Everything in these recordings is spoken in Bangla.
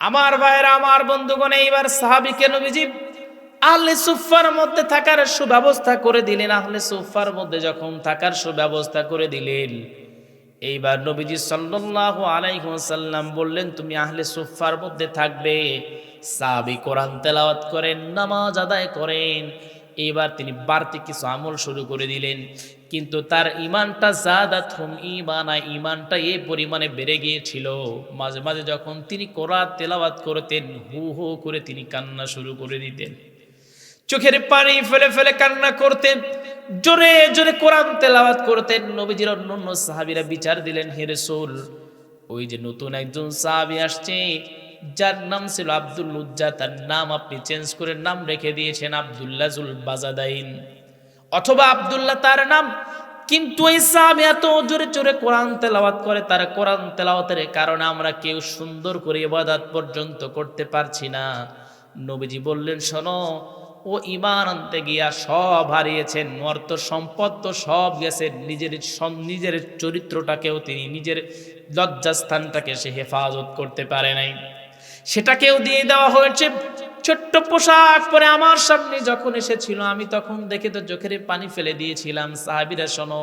আমার ভাইয়েরা, আমার বন্ধুগণ, এইবার সাহাবিকে নবীজি আহলে সুফার মধ্যে থাকার সুব্যবস্থা করে দিলেন। আহলে সুফার মধ্যে যখন থাকার সুব্যবস্থা করে দিলেন, এইবার নবীজি সাল্লাল্লাহু আলাইহি ওয়াসাল্লাম বললেন, তুমি আহলে সুফার মধ্যে থাকবে, সাহাবী কোরআন তেলাওয়াত করেন, নামাজ আদায় করেন এবার তিনি বাড়তি কিছু আমল শুরু করে দিলেন। কিন্তু তার ইমানটা জাদাত হুম ইমানা ইমানটা এ পরিমাণে বেড়ে গিয়েছিল। মাঝে মাঝে যখন তিনি কোরআন তেলাওয়াত করতেন, হু হু করে তিনি কান্না শুরু করে দিতেন। চোখের পানি ফেলে ফেলে কান্না করতেন, জোরে জোরে কোরআন তেলাওয়াত করতেন। নবীজির অন্য সাহাবীরা বিচার দিলেন, হে রাসূল, ওই যে নতুন একজন সাহাবী আসছে যার নাম ছিল আব্দুল উজ্জা, তার নাম আপনি চেঞ্জ করে নাম রেখে দিয়েছেন আব্দুল্লাজুল বাজাদাইন অথবা আব্দুল্লাহ তার নাম। কিন্তু এই সাহাবী এত জোরে জোরে কোরআন তেলাওয়াত করে, তার কোরআন তেলাওয়াতের কারণে আমরা কেউ সুন্দর করে ইবাদত পর্যন্ত করতে পারছি না। নবীজি বললেন, শোনো, ও ইমান আনতে গিয়া সব হারিয়েছেন অর্থ সম্পদ তো সব গেছে, নিজের নিজের চরিত্রটাকেও তিনি নিজের লজ্জাস্থানটাকে সে হেফাজত করতে পারে নাই। সেটাকেও দিয়ে দেওয়া হয়েছে। ছোট্ট পোশাক পরে আমার সামনে যখন এসেছিল, আমি তখন দেখে তো চোখের পানি ফেলে দিয়েছিলাম। সাহাবিরা, শোনো,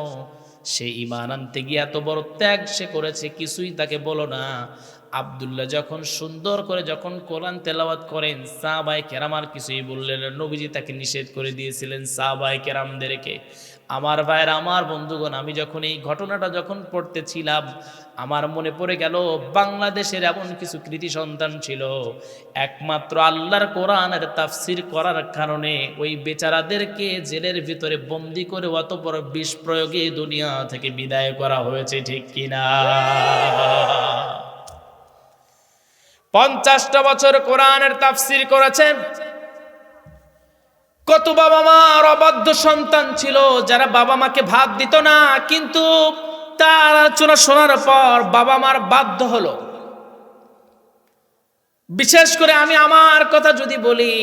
সে ইমান আনতে গিয়ে এত বড় ত্যাগ সে করেছে, কিছুই তাকে বলো না। আবদুল্লাহ যখন সুন্দর করে যখন কোরআন তেলাওয়াত করেন সাহাবাই কেরাম আর কিছুই বললেন। নবীজি তাকে নিষেধ করে দিয়েছিলেন সাহাবাই কেরামদেরকে। আমার ভাইয়ের, আমার বন্ধুগণ, আমি যখন এই ঘটনাটা যখন পড়তেছিলাম, আমার মনে পড়ে গেল, বাংলাদেশের এমন কিছু কৃতি সন্তান ছিল। একমাত্র আল্লাহর কোরআনের তাফসির করার কারণে ওই বেচারাদেরকে জেলের ভিতরে বন্দি করে অত বড় বিষ প্রয়োগে দুনিয়া থেকে বিদায় করা হয়েছে, ঠিক কিনা? পঞ্চাশটা বছর কোরআনের তাফসির করেছেন। কত বাবা মার অবাধ্য সন্তান ছিল, যারা বাবা মাকে ভাত দিত না, কিন্তু তার আলোচনা শোনার পর বাবা মার বাধ্য হলো। বিশেষ করে আমি আমার কথা যদি বলি,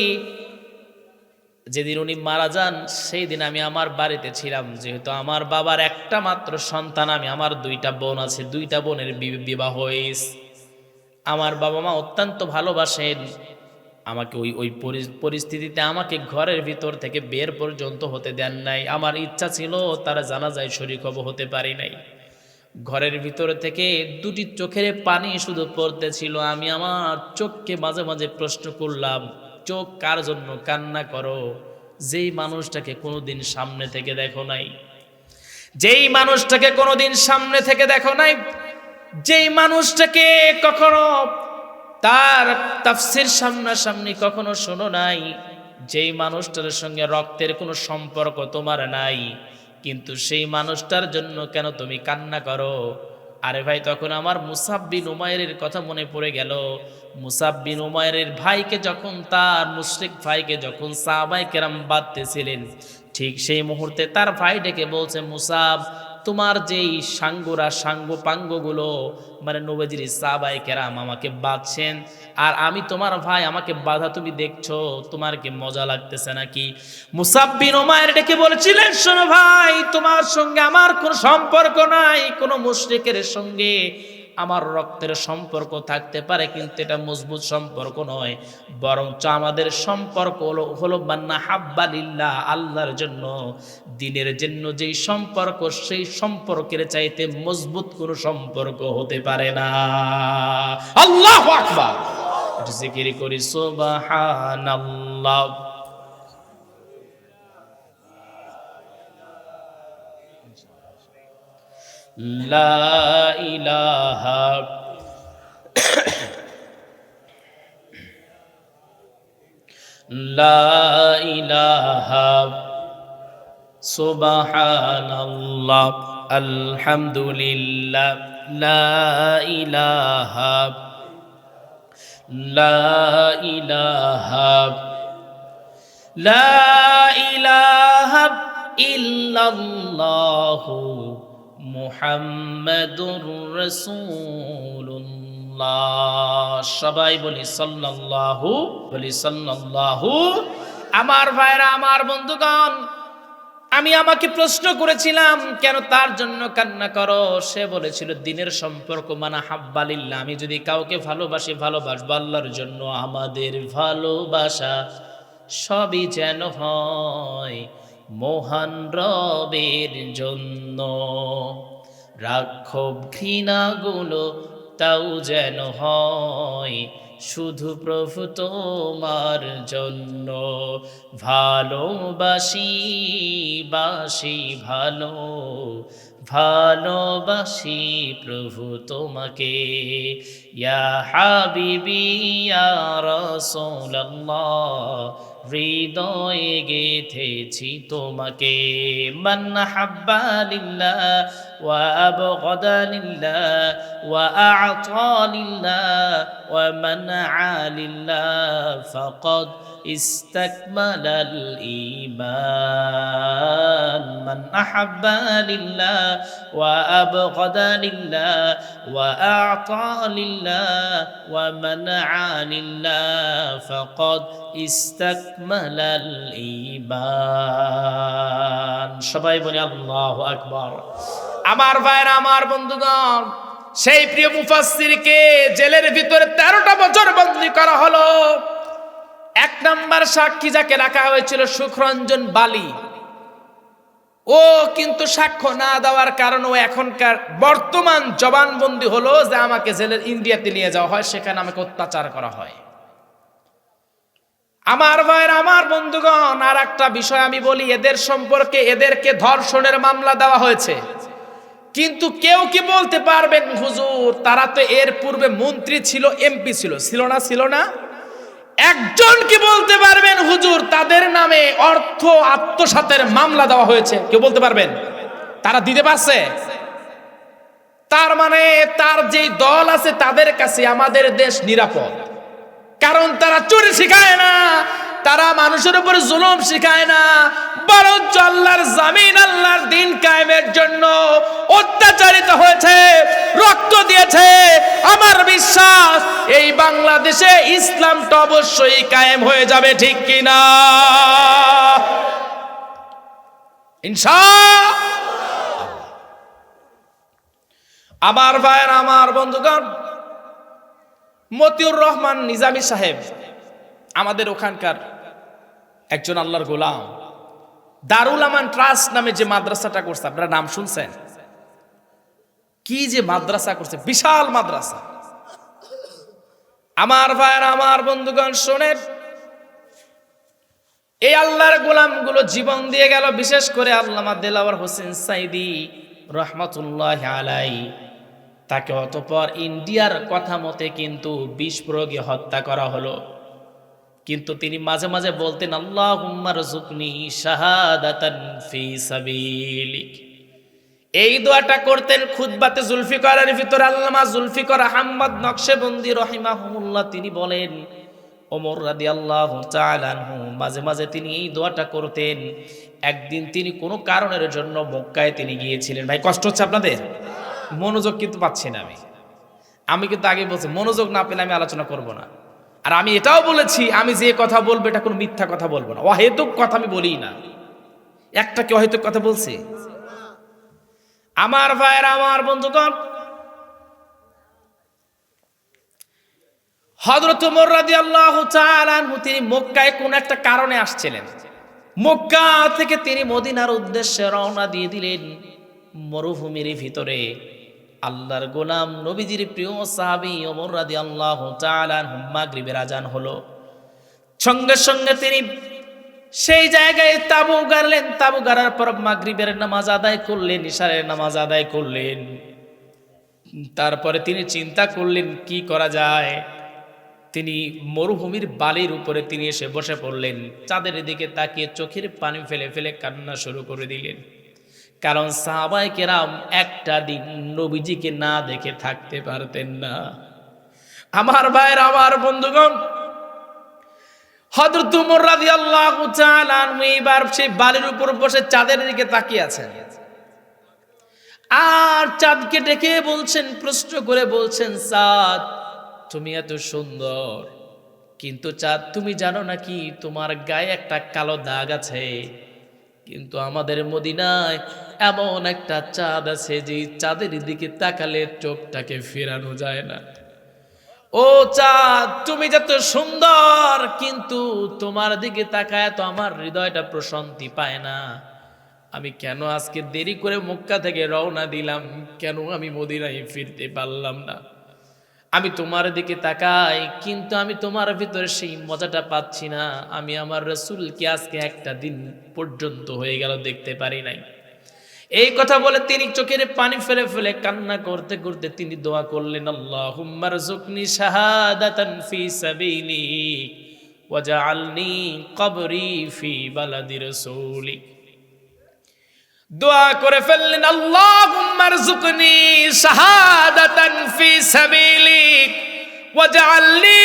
যেদিন উনি মারা যান, সেই দিন আমি আমার বাড়িতে ছিলাম, যেহেতু আমার বাবার একটা মাত্র সন্তান, আমি আমার দুইটা বোন আছে, দুইটা বোনের বিবাহ হয়েছে। আমার বাবা মা অত্যন্ত ভালোবাসেন আমাকে ওই ওই পরি- পরিস্থিতিতে আমাকে ঘরের ভিতর থেকে বের পর্যন্ত হতে দেন নাই। আমার ইচ্ছা ছিল তারা জানা যায় শরীর হব, হতে পারি নাই। ঘরের ভিতর থেকে দুটি চোখের পানি শুধু পড়তেছিল। আমি আমার চোখকে মাঝে মাঝে প্রশ্ন করলাম, চোখ কার জন্য কান্না করো? যেই মানুষটাকে কোনোদিন সামনে থেকে দেখো নাই। যেই মানুষটাকে কোনোদিন সামনে থেকে দেখো নাই। যেই মানুষটাকে কখনো তার তাফসির সামনাসামনি কখনো শোনো নাই। যেই মানুষটার সঙ্গে রক্তের কোনো সম্পর্ক তোমার নাই, কিন্তু সেই মানুষটার জন্য কেন তুমি কান্না করো? আরে ভাই, তখন আমার মুসাব্বিন উমায়ের কথা মনে পড়ে গেল। মুসাব্বিন উমায়ের ভাইকে যখন, তার মুশরিক ভাইকে যখন সাহাবাই কেরাম বাঁধতেছিলেন ঠিক সেই মুহূর্তে তার ভাই ডেকে বলছে, মুসাব তোমার যেই সাঙ্গুরা সাঙ্গ পাঙ্গগুলো মানে নবজির সাবাই কেরাম আমাকে বাঁধছেন, আর আমি তোমার ভাই, আমাকে বাধা তুমি দেখছ, তোমার কি মজা লাগতেছে নাকি? মুসাব্বিন ওমায়ের ডেকে বলেছিলেন, শোনো ভাই, তোমার সঙ্গে আমার কোনো সম্পর্ক নাই, কোনো মুশরিকের সঙ্গে। আমার রক্তের সম্পর্ক থাকতে পারে, কিন্তু এটা মজবুত সম্পর্ক নয়। বরঞ্চ আমাদের সম্পর্ক হলো হলো মান্না হাব্বালিল্লাহ আল্লাহর জন্য। দিনের জন্য যেই সম্পর্ক, সেই সম্পর্কের চাইতে মজবুত কোনো সম্পর্ক হতে পারে না। আল্লাহ আকবার। করি لا إله لا إله سبحان الله الحمد لله لا إله لا إله لا إله إلا الله মুহাম্মাদুর রাসূলুল্লাহ। সবাই বলি সাল্লাল্লাহু বলি সাল্লাল্লাহু। আমার ভাইরা, আমার বন্ধুগণ, আমি আমাকে প্রশ্ন করেছিলাম, কেন তার জন্য কান্না করো? সে বলেছিল, দিনের সম্পর্ক মানা হাব্বালিল্লাহ। আমি যদি কাউকে ভালোবাসি, ভালোবাসবো আল্লাহর জন্য। আমাদের ভালোবাসা সবই যেন হয় মহান রবের জন্য। রাক্ষব ঘৃণাগুলো তাও যেন হয়। শুধু প্রভু তোমার জন্য ভালোবাসি, বাসি ভালো, ভালোবাসি প্রভু তোমাকে। ইয়া হাবিবি ইয়া রাসূলুল্লাহ হৃদয়ে গেথেছি তোমাকে মান হাব্বা লিল্লাহ ওয়া আবগাদা লিল্লাহ ওয়া আ'তা লিল্লাহ ওয়া মানআ লিল্লাহ ফাকাদ استكمل الإيمان من أحب لله وأبغض لله وأعطى لله ومنع لله فقد استكمل الإيمان সবাই বলে আল্লাহ আকবার আমার ভাইরা আমার বন্ধুগণ সেই প্রিয় মুফাসসিরকে জেলের ভিতরে তেরোটা বছর বন্দী করা হলো এক নাম্বার সাক্ষী যাকে রাখা হয়েছিল সুখরঞ্জন বালি ও কিন্তু সাক্ষ্য না দেওয়ার কারণে ও এখনকার বর্তমান জবানবন্দি হলো যে আমাকে জেলের ইন্ডিয়াতে নিয়ে যাওয়া হয়, সেখানে আমাকে অত্যাচার করা হয়। আমার ভাইয়ের, আমার বন্ধুগণ আর একটা বিষয় আমি বলি, এদের সম্পর্কে এদেরকে ধর্ষণের মামলা দেওয়া হয়েছে। কিন্তু কেউ কি বলতে পারবেন, হুজুর? তারা তো এর পূর্বে মন্ত্রী ছিল, এমপি ছিল। ছিল না ছিল না? একজন কি বলতে পারবেন, হুজুর, তাদের নামে অর্থ আত্মসাতের মামলা দেওয়া হয়েছে? কেউ বলতে পারবেন? তারা দিতে পারছে? তার মানে তার যে দল আছে, তাদের কাছে আমাদের দেশ নিরাপদ। কারণ তারা চুরি শিখায় না। তারা মানুষের উপর জুলুম শিখায় না, বরঞ্চ আল্লাহর জামিন, আল্লাহর দিন কায়েমের জন্য অত্যাচারিত হয়েছে, রক্ত দিয়েছে। আমার বিশ্বাস, এই বাংলাদেশে ইসলামটা অবশ্যই কায়েম হয়ে যাবে, ঠিক কিনা ইনশা আমার ভাইয়ের, আমার বন্ধুগণ, মতিউর রহমান নিজামী সাহেব, আমাদের ওখানকার একজন আল্লাহর গোলাম। দারুল আমান ট্রাস্ট নামে যে মাদ্রাসাটা করছে, আপনারা নাম শুনছেন? কি যে মাদ্রাসা করছে, বিশাল মাদ্রাসা। আমার ভাইয়ের, আমার বন্ধুগণ, শোনেন। এই আল্লাহর গোলামগুলো জীবন দিয়ে গেল, বিশেষ করে আল্লামা দেলাওয়ার হোসেন সাইদি রহমতুল্লাহ আলাই তাকে অতপর ইন্ডিয়ার কথা মতে কিন্তু বিষ প্রয়োগে হত্যা করা হলো। কিন্তু তিনি মাঝে মাঝে বলতেন আল্লাহ এই দোয়াটা করতেন খুতবাতে জুলফিকারের ভিতরে আল্লামা জুলফিকর আহমদ নকশেবন্দি রহিমাহুল্লাহ। তিনি বলেন, ওমর রাদি আল্লাহ মাঝে মাঝে তিনি এই দোয়াটা করতেন। একদিন তিনি কোনো কারণের জন্য মক্কায় তিনি গিয়েছিলেন। ভাই, কষ্ট হচ্ছে আপনাদের? মনোযোগ কিন্তু পাচ্ছি না আমি। আমি কিন্তু আগে বলছি, মনোযোগ না পেলে আমি আলোচনা করব না। আর আমি এটাও বলেছি, আমি যে কথা বলব এটা কোনো মিথ্যা কথা বলব না। অহেতুক কথা আমি বলি না। একটা কি অহেতুক কথা বলছি? আমার ভাইয়ের, আমার বন্ধুগণ হজরত মোর্রাদি আল্লাহ তিনি মক্কায় কোন একটা কারণে আসছিলেন। মক্কা থেকে তিনি মদিনার উদ্দেশ্যে রওনা দিয়ে দিলেন মরুভূমির ভিতরে। আল্লাহর গোলাম নবীজির প্রিয় সাহাবি অমর রাদি আল্লাহ মাগরিবের আজান হলো। সঙ্গে সঙ্গে তিনি সেই জায়গায় তাবু গাড়লেন। তাবু গাড়ার পর মাগরিবের নামাজ আদায় করলেন, ইশারের নামাজ আদায় করলেন। তারপরে তিনি চিন্তা করলেন, কি করা যায়? তিনি মরুভূমির বালির উপরে তিনি এসে বসে পড়লেন। চাঁদের দিকে তাকিয়ে চোখের পানি ফেলে ফেলে কান্না শুরু করে দিলেন। কারণ সাহাবাই কেরাম একটা দিন নবীজিকে না দেখে থাকতে পারতেন না। আমার ভাইয়ের, আমার বন্ধুগণ সেই বালির বসে চাঁদের তাকিয়ে আর ডেকে বলছেন, প্রশ্ন করে বলছেন, চাঁদ, তুমি এত সুন্দর, কিন্তু চাঁদ তুমি জানো নাকি তোমার গায়ে একটা কালো দাগ আছে? কিন্তু আমাদের মদিনায় এমন একটা চাঁদ আছে যে চাঁদের দিকে তাকালে চোখটাকে ফেরানো যায় না। ও চাঁদ, তুমি যত সুন্দর, কিন্তু তোমার দিকে তাকায় তো আমার হৃদয়টা প্রশান্তি পায় না। আমি কেন আজকে দেরি করে মক্কা থেকে রওনা দিলাম? কেন আমি মদিনায় ফিরতে পারলাম না? আমি তোমার দিকে তাকাই, কিন্তু আমি তোমার ভিতরে সেই মজাটা পাচ্ছি না। আমি আমার রসুলকে আজকে একটা দিন পর্যন্ত হয়ে গেল দেখতে পারি নাই। এই কথা বলে তিনি চোখের পানি ফেলে ফেলে কান্না করতে করতে তিনি দোয়া করলেন জুকনি শাহাদাতান ফি ফি বালাদি দোয়া করে ফেললেন আল্লাহুম্মার জুকনি শাহাদাতান ফি সাবিলিক ওয়াজআলনি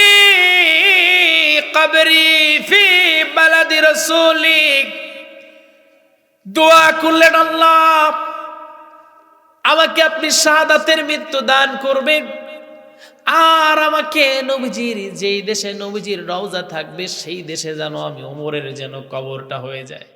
কবরি ফি বালাদি রাসূলিক। দোয়া করলেন, আল্লাহ, আমাকে আপনি শাহাদাতের মৃত্যু দান করবেন আর আমাকে নবীজির, যেই দেশে নবীজির রওজা থাকবে, সেই দেশে যেন আমি ওমরের যেন কবরটা হয়ে যায়।